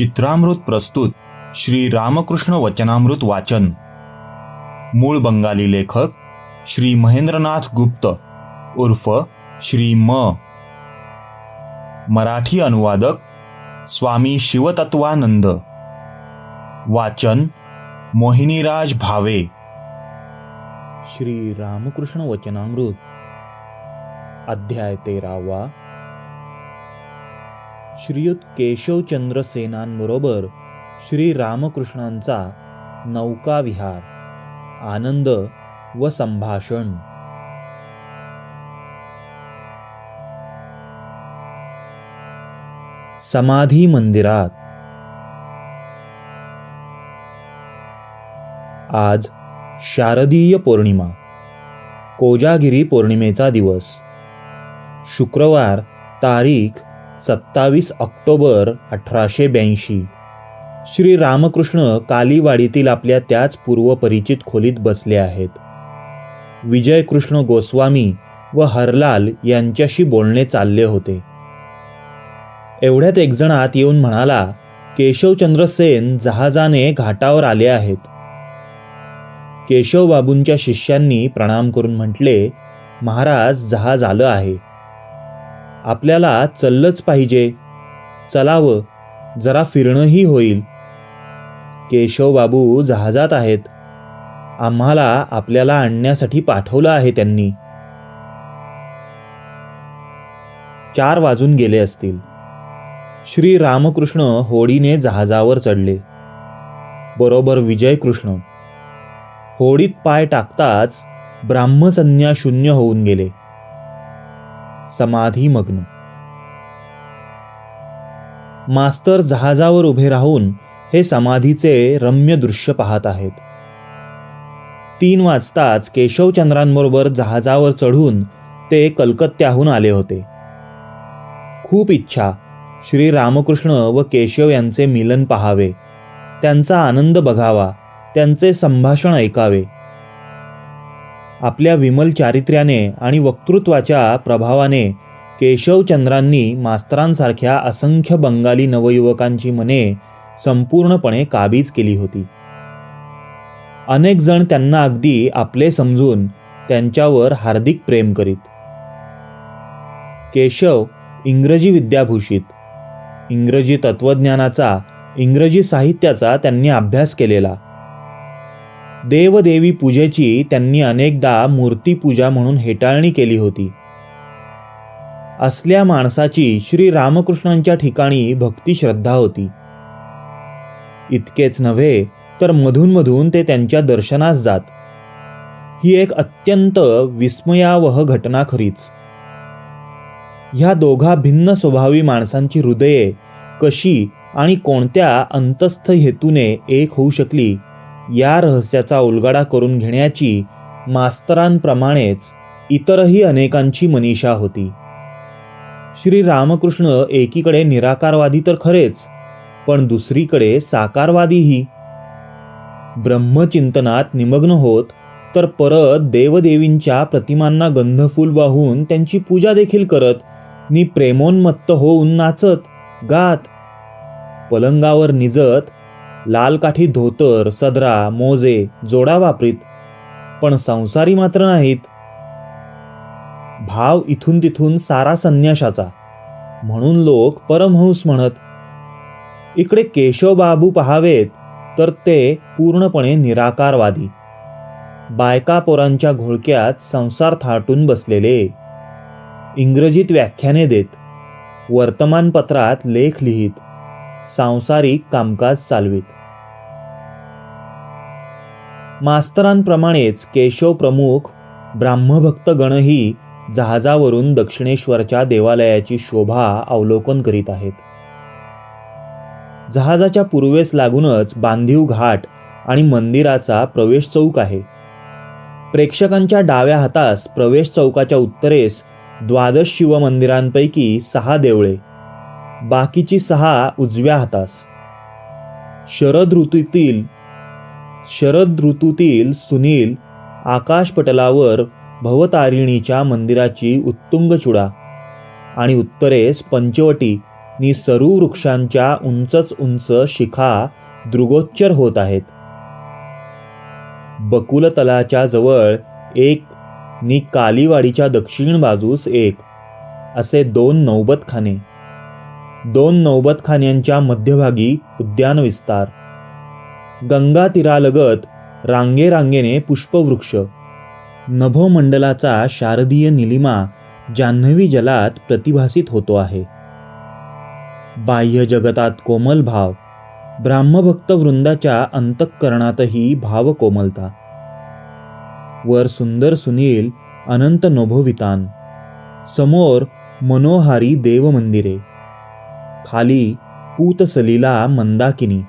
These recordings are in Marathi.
चित्रामृत प्रस्तुत श्री रामकृष्ण वचनामृत वाचन. मूळ बंगाली लेखक श्री महेंद्रनाथ गुप्त उर्फ श्री म. मराठी अनुवादक स्वामी शिवतत्वानंद. वाचन मोहिनीराज भावे. श्री रामकृष्ण वचनामृत. अध्याय तेरावा. श्रीयुत केशवचंद्र सेनांबरोबर श्री रामकृष्णांचा नौकाविहार आनंद व संभाषण. समाधी मंदिरात. आज शारदीय पौर्णिमा कोजागिरी पौर्णिमेचा दिवस. शुक्रवार तारीख सत्तावीस ऑक्टोबर अठराशे ब्याऐंशी. श्री रामकृष्ण कालीवाडीतील आपल्या त्याच पूर्वपरिचित खोलीत बसले आहेत. विजयकृष्ण गोस्वामी व हरलाल यांच्याशी बोलणे चालले होते. एवढ्यात एकजण आत येऊन म्हणाला केशवचंद्र सेन जहाजाने घाटावर आले आहेत. केशवबाबूंच्या शिष्यांनी प्रणाम करून म्हटले महाराज जहाज आलं आहे. आपल्याला चललंच पाहिजे. चलावं जरा फिरणंही होईल. केशवबाबू जहाजात आहेत. आम्हाला आपल्याला आणण्यासाठी पाठवलं आहे त्यांनी. चार वाजून गेले असतील. श्री रामकृष्ण होडीने जहाजावर चढले. बरोबर विजयकृष्ण. होडीत पाय टाकताच ब्राह्मसंज्ञा शून्य होऊन गेले. समाधीमग्न. मास्तर जहाजावर उभे राहून हे समाधीचे रम्य दृश्य पाहत आहेत. तीन वाजताच केशवचंद्रांबरोबर जहाजावर चढून ते कलकत्त्याहून आले होते. खूप इच्छा श्री रामकृष्ण व केशव यांचे मिलन पाहावे त्यांचा आनंद बघावा त्यांचे संभाषण ऐकावे आपल्या विमल चारित्र्याने आणि वक्तृत्वाच्या प्रभावाने केशवचंद्रांनी मास्तरांसारख्या असंख्य बंगाली नवयुवकांची मने संपूर्णपणे काबीज केली होती. अनेक जण त्यांना अगदी आपले समजून त्यांच्यावर हार्दिक प्रेम करीत. केशव इंग्रजी विद्याभूषित. इंग्रजी तत्वज्ञानाचा इंग्रजी साहित्याचा त्यांनी अभ्यास केलेला. देवदेवी पूजेची त्यांनी अनेकदा मूर्तीपूजा म्हणून हेटाळणी केली होती. असल्या माणसाची श्री रामकृष्णांच्या ठिकाणी भक्ती श्रद्धा होती. इतकेच नव्हे तर मधूनमधून ते त्यांच्या दर्शनास जात. ही एक अत्यंत विस्मयावह घटना खरीच. ह्या दोघा भिन्न स्वभावी माणसांची हृदये कशी आणि कोणत्या अंतस्थ हेतूने एक होऊ शकली या रहस्याचा उलगडा करून घेण्याची मास्तरांप्रमाणेच इतरही अनेकांची मनीषा होती. श्री रामकृष्ण एकीकडे निराकारवादी तर खरेच पण दुसरीकडे साकारवादीही. ब्रह्मचिंतनात निमग्न होत तर परत देवदेवींच्या प्रतिमांना गंधफूल वाहून त्यांची पूजा देखील करत नि प्रेमोन्मत्त होऊन नाचत गात पलंगावर निजत लालकाठी धोतर सदरा मोजे जोडा वापरीत. पण संसारी मात्र नाहीत. भाव इथून तिथून सारा संन्याशाचा. म्हणून लोक परमहंस म्हणत इकडे केशवबाबू पहावेत तर ते पूर्णपणे निराकारवादी. बायका पोरांच्या घोळक्यात संसार थाटून बसलेले. इंग्रजीत व्याख्याने देत वर्तमानपत्रात लेख लिहित सांसारिक कामकाज चालवीत. मास्तरांप्रमाणेच केशव प्रमुख ब्राह्मभक्तगणही जहाजावरून दक्षिणेश्वरच्या देवालयाची शोभा अवलोकन करीत आहेत. जहाजाच्या पूर्वेस लागूनच बांधीव घाट आणि मंदिराचा प्रवेश चौक आहे. प्रेक्षकांच्या डाव्या हातास प्रवेश चौकाच्या उत्तरेस द्वादश शिवमंदिरांपैकी सहा देवळे बाकीची सहा उजव्या हातास. शरद ऋतूतील शरद ऋतूतील सुनील आकाशपटलावर भवतारिणीच्या मंदिराची उत्तुंग चुडा आणि उत्तरेस पंचवटी नि सरू वृक्षांच्या उंचच उंच शिखा दृगोच्चर होत आहेत. बकुलतलाच्या जवळ एक नि कालीवाडीच्या दक्षिण बाजूस एक असे दोन नौबतखाने. दोन नौबतखान्यांच्या मध्यभागी उद्यान विस्तार. गंगा तीरालगत रांगेरांगेने पुष्पवृक्ष. नभोमंडलाचा शारदीय निलिमा जान्हवी जलात प्रतिभासित होतो आहे. बाह्य जगतात कोमल भाव ब्राह्मभक्त वृंदाच्या अंतःकरणातही भाव कोमलता वर सुंदर सुनील अनंत नभोवितान. समोर मनोहारी देवमंदिरे. खाली पूतसलीला मंदाकिनी.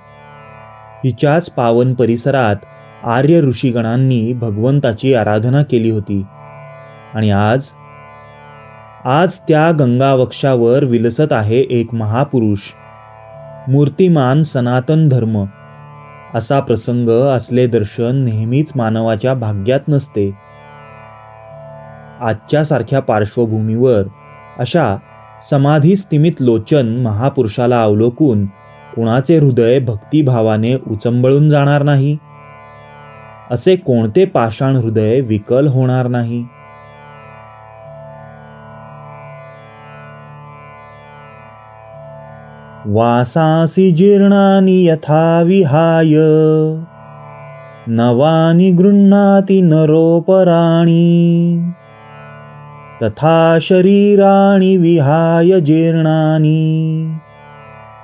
हिच्याच पावन परिसरात आर्य ऋषीगणांनी भगवंताची आराधना केली होती. आणि आज आज त्या गंगावक्षावर विलसत आहे एक महापुरुष. मूर्तिमान सनातन धर्म. असा प्रसंग असले दर्शन नेहमीच मानवाच्या भाग्यात नसते. आजच्या सारख्या पार्श्वभूमीवर अशा समाधी स्थिमित लोचन महापुरुषाला अवलोकून कुणाचे हृदय भक्तिभावाने उचंबळून जाणार नाही? असे कोणते पाषाण हृदय विकल होणार नाही? वासासी जीर्णानि यथा विहाय। नवानि गृह्णाति नरोपराणि। तथा शरीराणि विहाय जीर्णानि।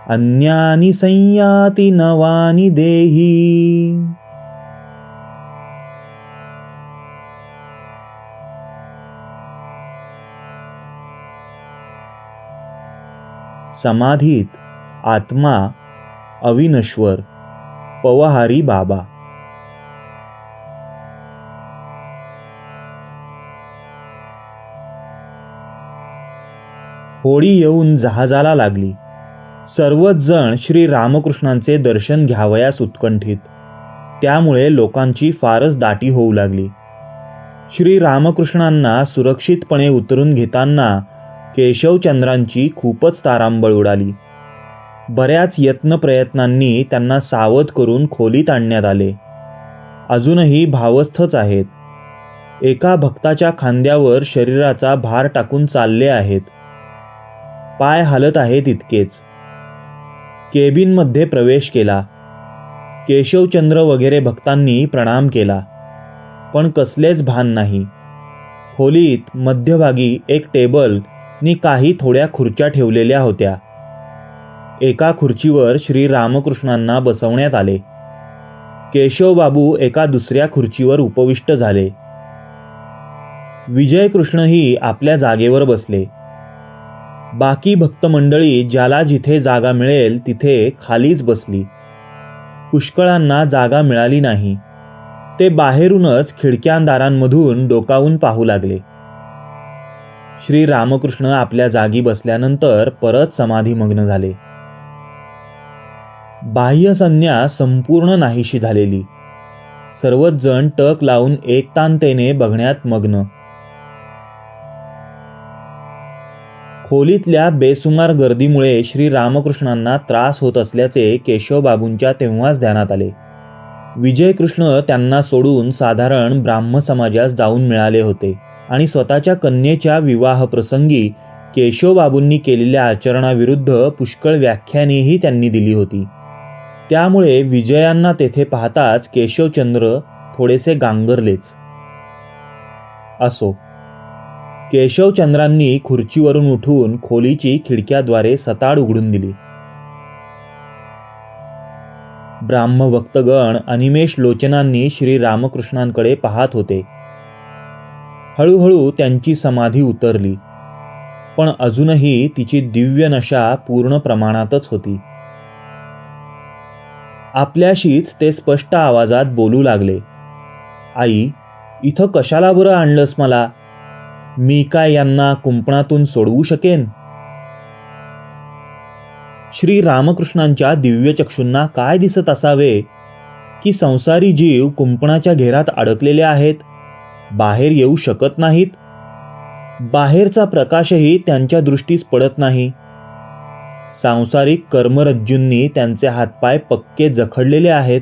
अन्यानि संयाति नवानि देही। समाधीत आत्मा अविनश्वर पवहारी बाबा। होळी येऊन जहाजाला लागली. सर्वच जण श्री रामकृष्णांचे दर्शन घ्यावयास उत्कंठित. त्यामुळे लोकांची फारच दाटी होऊ लागली. श्री रामकृष्णांना सुरक्षितपणे उतरून घेताना केशवचंद्रांची खूपच तारांबळ उडाली. बऱ्याच यत्न प्रयत्नांनी त्यांना सावध करून खोलीत आणण्यात आले. अजूनही भावस्थच आहेत. एका भक्ताच्या खांद्यावर शरीराचा भार टाकून चालले आहेत. पाय हालत आहेत इतकेच. केबिनमध्ये प्रवेश केला. केशवचंद्र वगैरे भक्तांनी प्रणाम केला. पण कसलेच भान नाही. खोलीत मध्यभागी एक टेबल नी काही थोड्या खुर्च्या ठेवलेल्या होत्या. एका खुर्चीवर श्री रामकृष्णांना बसवण्यात आले. केशवबाबू एका दुसऱ्या खुर्चीवर उपविष्ट झाले. विजयकृष्णही आपल्या जागेवर बसले. बाकी भक्त मंडळी ज्याला जिथे जागा मिळेल तिथे खालीच बसली. पुष्कळांना जागा मिळाली नाही. ते बाहेरूनच खिडक्यांदारांमधून डोकावून पाहू लागले. श्री रामकृष्ण आपल्या जागी बसल्यानंतर परत समाधीमग्न झाले. बाह्य संज्ञा संपूर्ण नाहीशी झालेली. सर्वच जण टक लावून एकतांतेने बघण्यात मग्न. खोलीतल्या बेसुमार गर्दीमुळे श्री रामकृष्णांना त्रास होत असल्याचे केशवबाबूंच्या तेव्हाच ध्यानात आले. विजयकृष्ण त्यांना सोडून साधारण ब्राह्म समाजास जाऊन मिळाले होते आणि स्वतःच्या कन्येच्या विवाहप्रसंगी केशवबाबूंनी केलेल्या आचरणाविरुद्ध पुष्कळ व्याख्यानेही त्यांनी दिली होती. त्यामुळे विजयांना तेथे पाहताच केशवचंद्र थोडेसे गांगरलेच. असो. केशवचंद्रांनी खुर्चीवरून उठून खोलीची खिडक्याद्वारे सताड उघडून दिली. ब्राह्मभक्तगण अनिमेष लोचनांनी श्री रामकृष्णांकडे पाहत होते. हळूहळू त्यांची समाधी उतरली. पण अजूनही तिची दिव्य नशा पूर्ण प्रमाणातच होती. आपल्याशीच ते स्पष्ट आवाजात बोलू लागले. आई इथं कशाला बरं आणलंस मला? मी काय यांना कुंपणातून सोडवू शकेन? श्री रामकृष्णांच्या दिव्यचक्षूंना काय दिसत असावे? की संसारी जीव कुंपणाच्या घेरात अडकलेले आहेत? बाहेर येऊ शकत नाहीत? बाहेरचा प्रकाशही त्यांच्या दृष्टीस पडत नाही. सांसारिक कर्मरज्जूंनी त्यांचे हातपाय पक्के जखडलेले आहेत.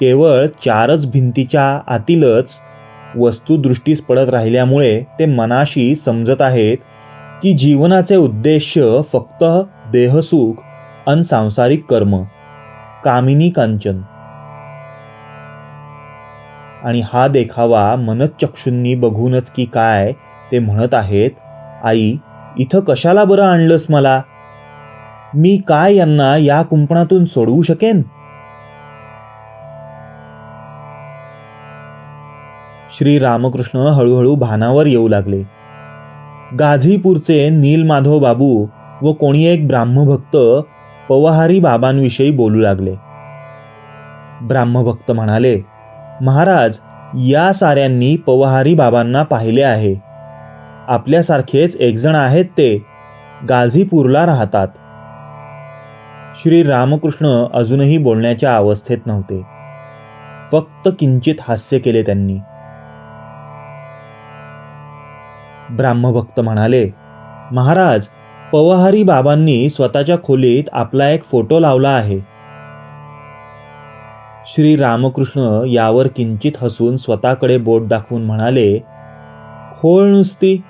केवळ चारच भिंतीच्या आतीलच वस्तुदृष्टीस पडत राहिल्यामुळे ते मनाशी समजत आहेत की जीवनाचे उद्देश फक्त देहसुख अन सांसारिक कर्म. कामिनी कांचन. आणि हा देखावा मनचक्षूंनी बघूनच की काय ते म्हणत आहेत आई इथं कशाला बरं आणलंस मला? मी काय यांना या कुंपणातून सोडवू शकेन? श्री रामकृष्ण हळूहळू भानावर येऊ लागले. गाझीपूरचे नीलमाधव बाबू व कोणी एक ब्राह्मभक्त पवहारी बाबांविषयी बोलू लागले. ब्राह्मभक्त म्हणाले महाराज या साऱ्यांनी पवहारी बाबांना पाहिले आहे. आपल्यासारखेच एकजण आहेत ते गाझीपूरला राहतात. श्री रामकृष्ण अजूनही बोलण्याच्या अवस्थेत नव्हते. फक्त किंचित हास्य केले त्यांनी. ब्राह्मभक्त म्हणाले महाराज पवहारी बाबांनी स्वतःच्या खोलीत आपला एक फोटो लावला आहे. श्री रामकृष्ण यावर किंचित हसून स्वतःकडे बोट दाखवून म्हणाले खोळ नुसती.